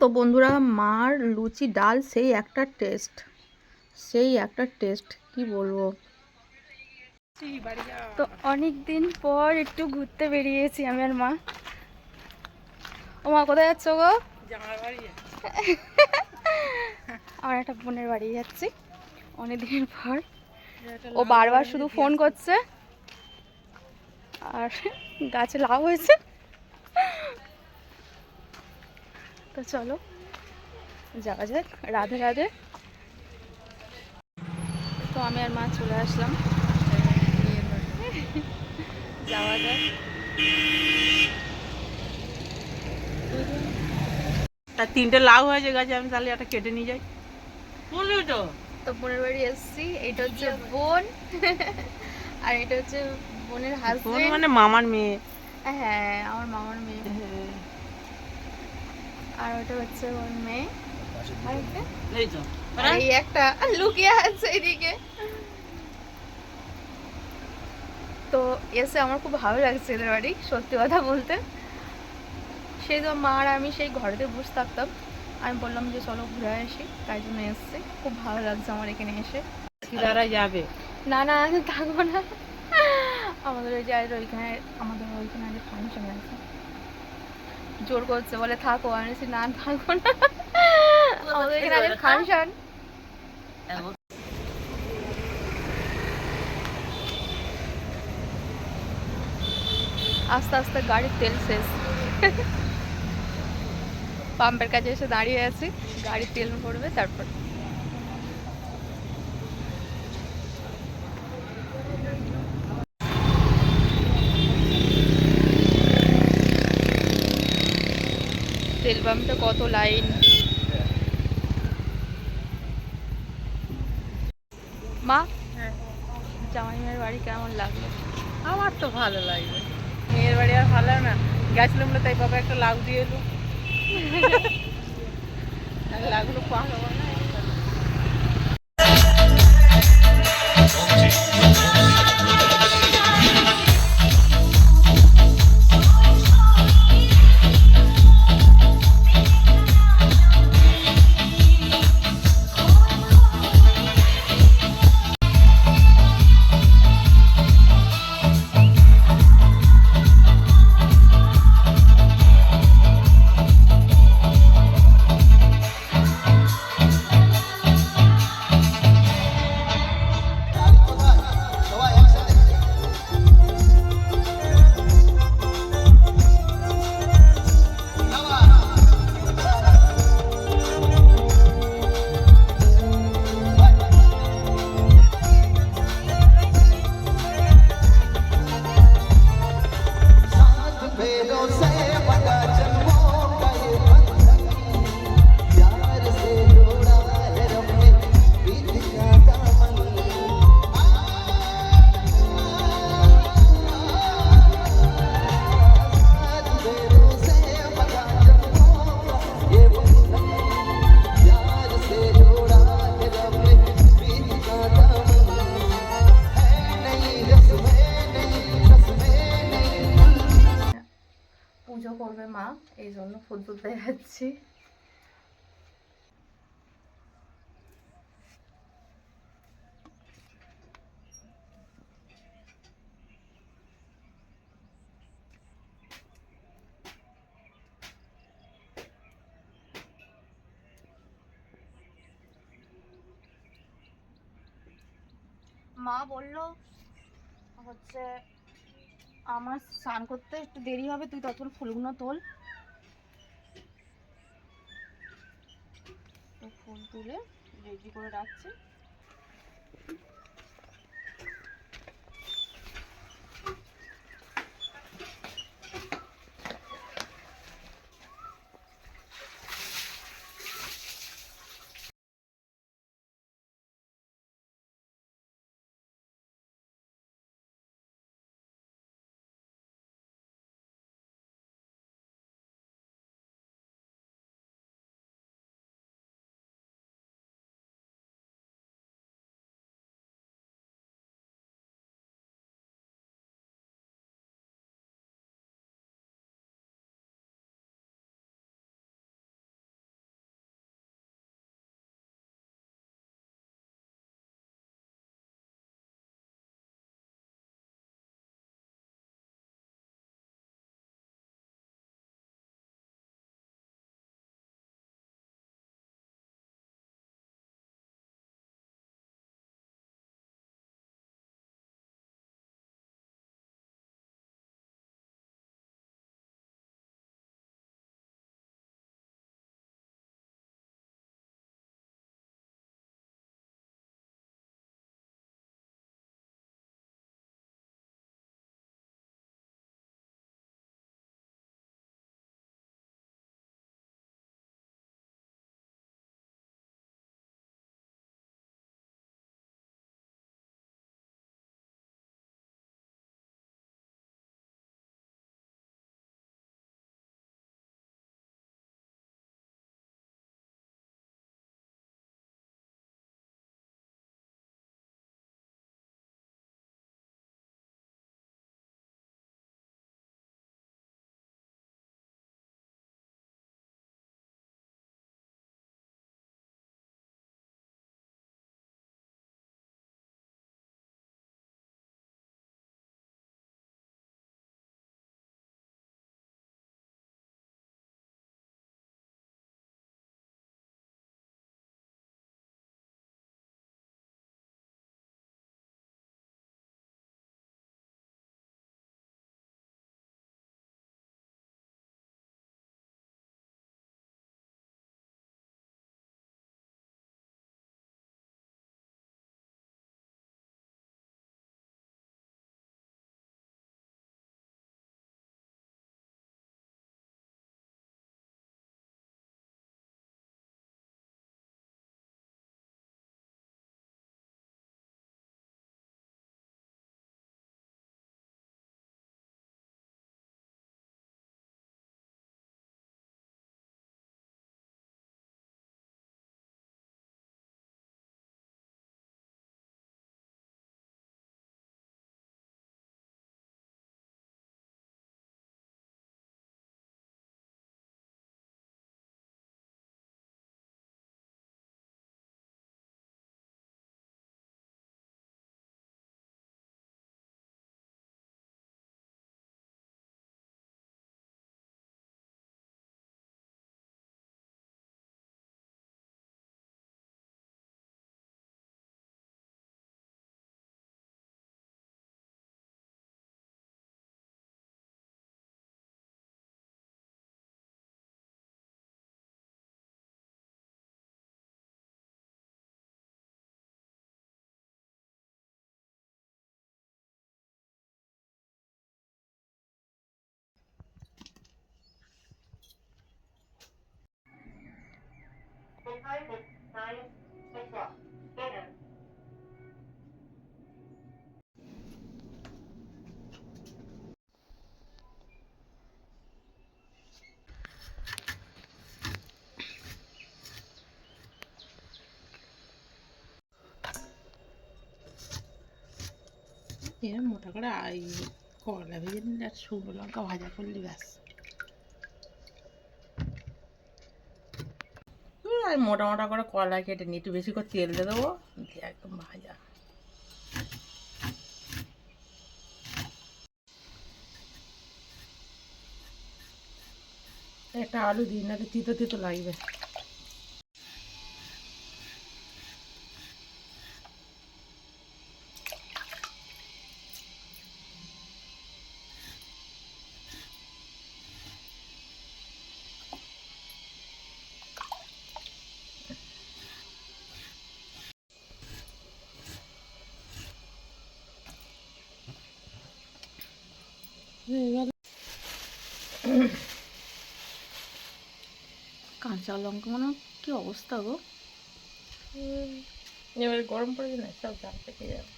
তো বন্ধুরা, মার লুচি ডাল সেই একটা টেস্ট। সেই একটা টেস্ট, কি বলব? তো অনেক দিন পর একটু ঘুরতে বেরিয়েছি আমি আর মা। ও মা, কোথায় যাচ্ছ গো? আমার একটা বোনের বাড়ি যাচ্ছি। অনেক দিন পর। ও বারবার শুধু ফোন করছে। আর গাছে লাভ হয়েছে। তো চলো যাওয়া যাক রাধে রাধে। তো আমি আর মা চলে আসলাম। যাওয়া যাক। তার তিনটে লাউ হয়েছে গাছে আমি তাহলে একটা কেটে নিয়ে যাই। বললি তো তো বোনের বাড়ি এসেছি এটা হচ্ছে বোন। আর এটা হচ্ছে বোনের বোন হাজবেন্ড মানে মামার মেয়ে। হ্যাঁ আমার মামার মেয়ে। হ্যাঁ, আর ওটা হচ্ছে ওর মেয়ে। এই একটা। লুকিয়ে আছে এদিকে। তো এসে আমার খুব ভালো লাগছে এদের বাড়ি সত্যি কথা বলতে। সেই তো মা আর আমি সেই ঘরেতে বসে থাকতাম। আমি বললাম যে চলো ঘুরে আসি তাই জন্য এসছে। খুব ভালো লাগছে আমার এখানে এসে। সিদারা যাবে? না না থাকব না। আমাদের ওই যে ওইখানে আমাদের ওইখানে আজ ফাংশন আছে। জোর করছে বলে থাকো আমি না থাকো না। আমাদের এখানে ফাংশন আস্তে আস্তে গাড়ির তেল শেষ। পাম্পের কাছে এসে দাঁড়িয়ে আছি। গাড়ির তেল পড়বে তারপর পাম্পে কত লাইন? মা জামাই মেয়ের বাড়ি কেমন লাগল? আমার তো ভালো লাগবে মেয়ের বাড়ি আর ভালো লাগে না। গেছিলাম তাই বাবা একটা লাউ দিয়ে এলো। লাগল পাওয়া মা বলল, হচ্ছে আমার স্নান করতে একটু দেরি হবে, তুই ততক্ষণ ফুলগুলো তোল। তো ফুল তুলে রেডি করে রাখছি। এর মোটা করে করলা ভেজে নিলে আর শুকনো লঙ্কা ভাজা করলে ব্যাস। আর মোটা মোটা করে কলা কেটে নিই একটু বেশি করে তেল দিয়ে দেবো। দিয়ে একদম ভাজা। একটা আলু দিই না তো তিতো তিতো লাগবে। কাঁচা লঙ্কা মানে কি অবস্থা গো? এবারে গরম পড়েছে না সব জাল পেকে যাবে।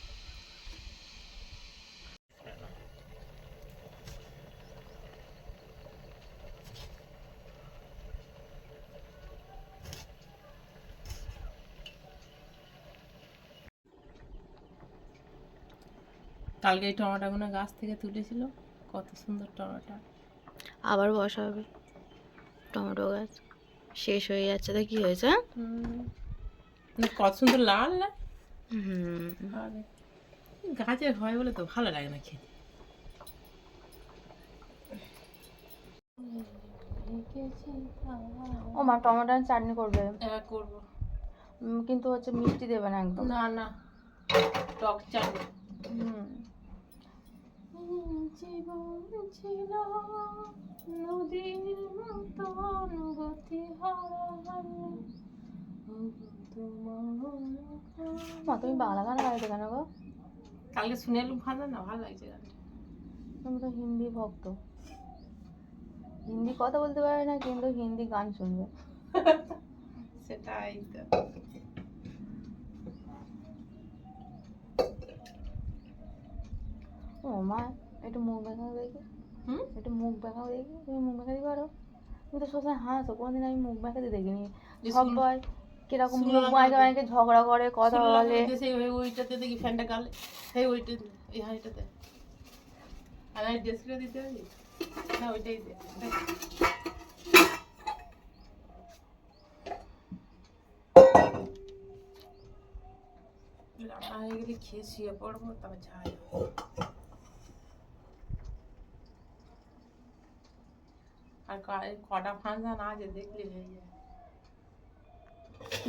কালকে এই টমাটাগুলো গাছ থেকে তুলেছিল। কত সুন্দর টমেটো। আবার বসা হবে। টমেটো গাছ শেষ হয়ে যাচ্ছে। তা কি হয়েছে? হ্যাঁ? না কত সুন্দর লাল না? হুম। আর গাছের হয় বলে তো ভালো লাগে না খেতে। ও মা টমেটোর চাটনি করবে? হ্যাঁ করব। কিন্তু হচ্ছে মিষ্টি দেবে না একদম। না না। টক চাটনি। হুম। জীবন ছিল নদীর মতন গতি মা তুমি বাংলা গান গাইতে কেন গো? কালকে শুনে এলুম ভালো না? ভালো লাগছে গানটা। তুমি তো হিন্দি ভক্ত। হিন্দি কথা বলতে পারে না কিন্তু হিন্দি গান শুনবে। সেটাই তো। ও মা একটু মুখ দেখাও দেখি। হুম? একটু মুখ দেখাও দেখি তুমি মুখ দেখাতে পারো? তুমি তো সবসময় হাসো কোনোদিন আমি মুখ দেখাতে দেখিনি। সবাই কীরকম মুখ তো। মাইকে ঝগড়া করে কথা বলে। সেই ওই- ওইটাতে দেখি ফ্যানটা গালে সেই ওইটা এই হাঁড়িটাতে। আর আমি ডেস্কটা দিতে পারি? না ওইটাই দে। রান্না হয়ে গেলে খেয়ে শুয়ে পড়ব তবে যাই। আর কটা ফাংশন আছে দেখলে হয়ে যায়।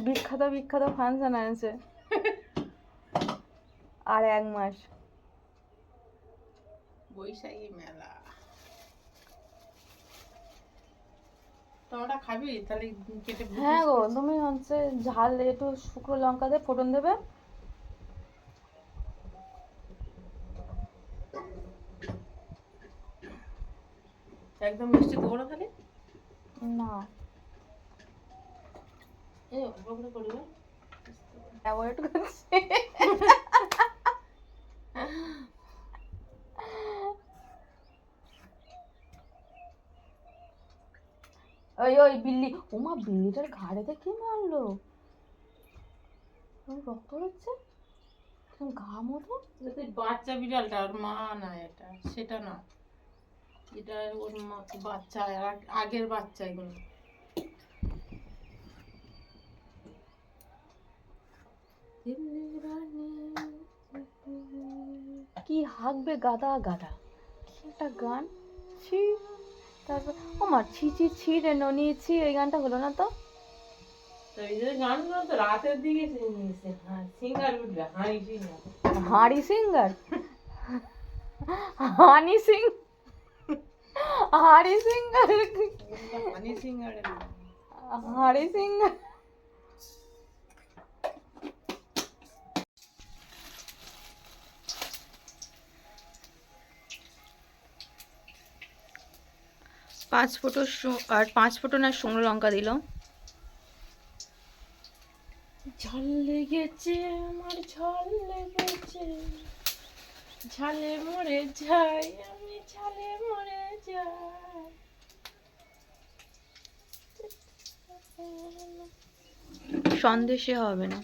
বিখ্যাত বিখ্যাত ফাংশন আছে। আর এক মাস। বৈশাখী মেলা। তোমরা খাবি? তাহলে হ্যাঁ গো তুমি হচ্ছে ঝাল একটু শুকনো লঙ্কা দিয়ে ফোটন দেবে। একদম মিষ্টি দেবো না তাহলে? না। অল্প করে করবে অ্যাভয়েড করছি। ওই ওই বিল্লি। ওমা বিল্লিটার ঘাড়েতে কি মারলো? রক্ত হচ্ছে? ঘা মতো? বাচ্চা বিড়ালটা ওর মা না এটা সেটা না। এটা ওর বাচ্চা আগের বাচ্চা এগুলো। কি হাঁকবে গাদা গাদা। কি একটা গান। ছি। তারপর ও মা ছি ছি ছি রে ননি ছি এই গানটা হলো না তো? হ্যাঁ হাঁড়ি সিঙ্গার। হানি সিং হাড়ি সিঙ্গার হানি সিঙ্গার পাঁচ ফোটো আর পাঁচ ফোটো না শুকনো লঙ্কা দিল। ঝল লেগেছে, আমার ঝল লেগেছে। ঝালে মরে যাই আমি ঝালে মরে যাই। সন্দেশে হবে না।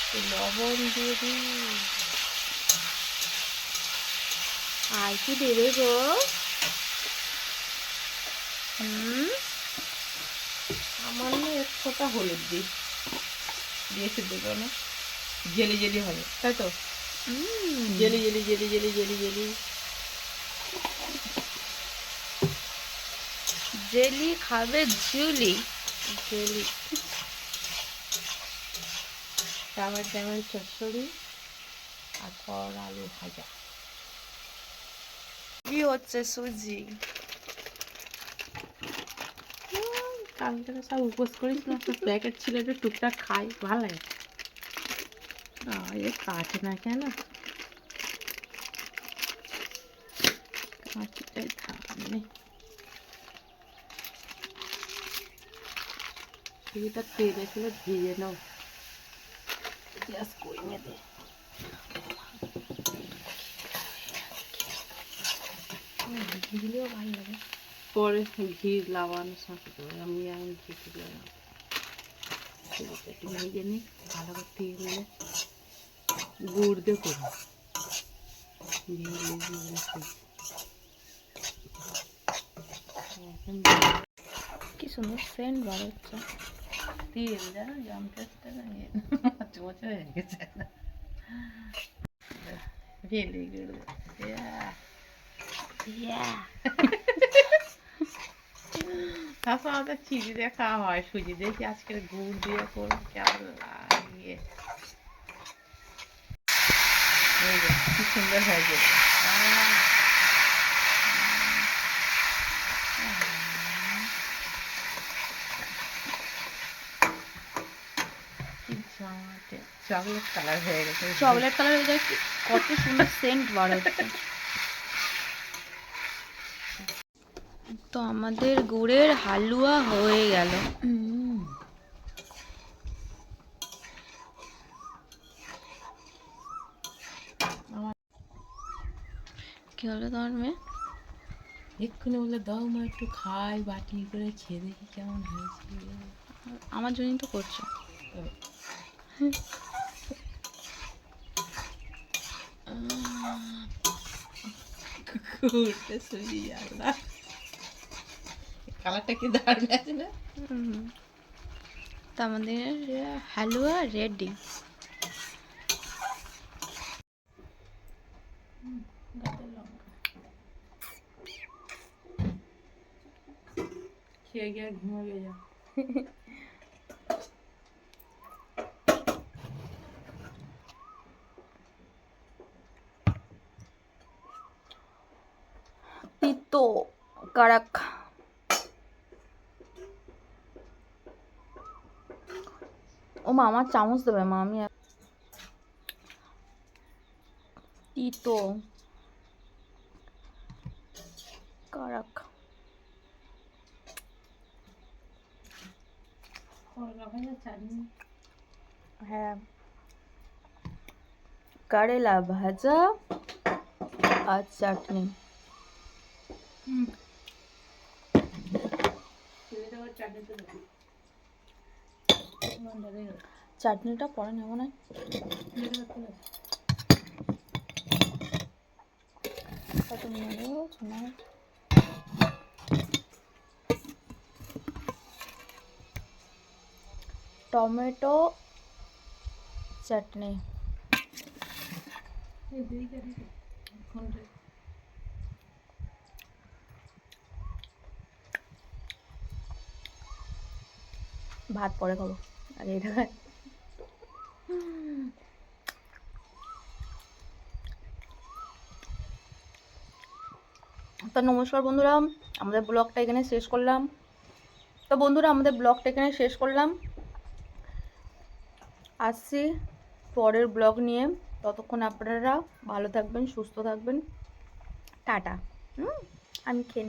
একটু লবণ দিয়ে দিই। আর কি দেবে গো হুম সামান্য এক ফোঁটা হলুদ দিই। দিয়েছে দেবো না। জেলি জেলি হবে তাই তো? হুম। Jelly jelly jelly jelly jelly jelly. Jelly খাবে জুলি। জেলি। টামার টামার চচ্চড়ি আর কর আলু ভাজা। কি হচ্ছে, সুজি? কাল থেকে সব উপোস করিস না একটা প্যাকেট ছিল, একটু টুকটাক খাই, ভালো লাগে। এ কাটে না কেন? কাঁচিটাই থামনে তেলে ছিল ভেজে নাও। গ্যাস কমিয়ে দে দিলেও ভালো লাগে। পরে ঘি লাগানো সাথে আমি আমি ঘি একটু ভেজে নিই ভালো করে তেল দিলে গুড় দিয়ে করব। কি সুন্দর সেন্ট বার হচ্ছে। তেল জানো জাম টেস্টটা মচমচে হয়ে গেছে। ভেলি গুড় সবসময় তো চিনি দিয়ে খাওয়া হয় সুজি দেখি আজকে গুড় দিয়ে করব কেমন লাগে কি সুন্দর হয়েছে চকলেট কালার হয়ে গেছে চকলেট কালার হয়ে যায় কত সুন্দর সেন্ট বার হচ্ছে তো আমাদের গুড়ের হালুয়া হয়ে গেল। কি হলো তোমার মেয়ে? এক্ষুনি বলে দাও মা একটু খাই বাটি করে খেয়ে দেখি কেমন হয়েছে। আমার জন্যই তো করছ। ঘুরতে শুয়ে আল্লাহ কালারটা কি দারুণ আছে না? হুম। তো আমাদের হালুয়া রেডি খেয়ে গিয়ে ঘুমাবে যা তিতো কারাক মা আমার চামচ দেবে মা আমি তিতো। কারাক। হ্যাঁ। কারেলা ভাজা আর চাটনি। চাটনিটা পরে নেব না। টমেটো চাটনি। ভাত পরে খাব। আগে এটা তো নমস্কার বন্ধুরা, আমাদের ব্লগটা এখানে শেষ করলাম। তো বন্ধুরা, আমাদের ব্লগটা এখানে শেষ করলাম। আসছি পরের ব্লগ নিয়ে। ততক্ষণ আপনারা ভালো থাকবেন, সুস্থ থাকবেন। টাটা। হুম, আমি খেয়ে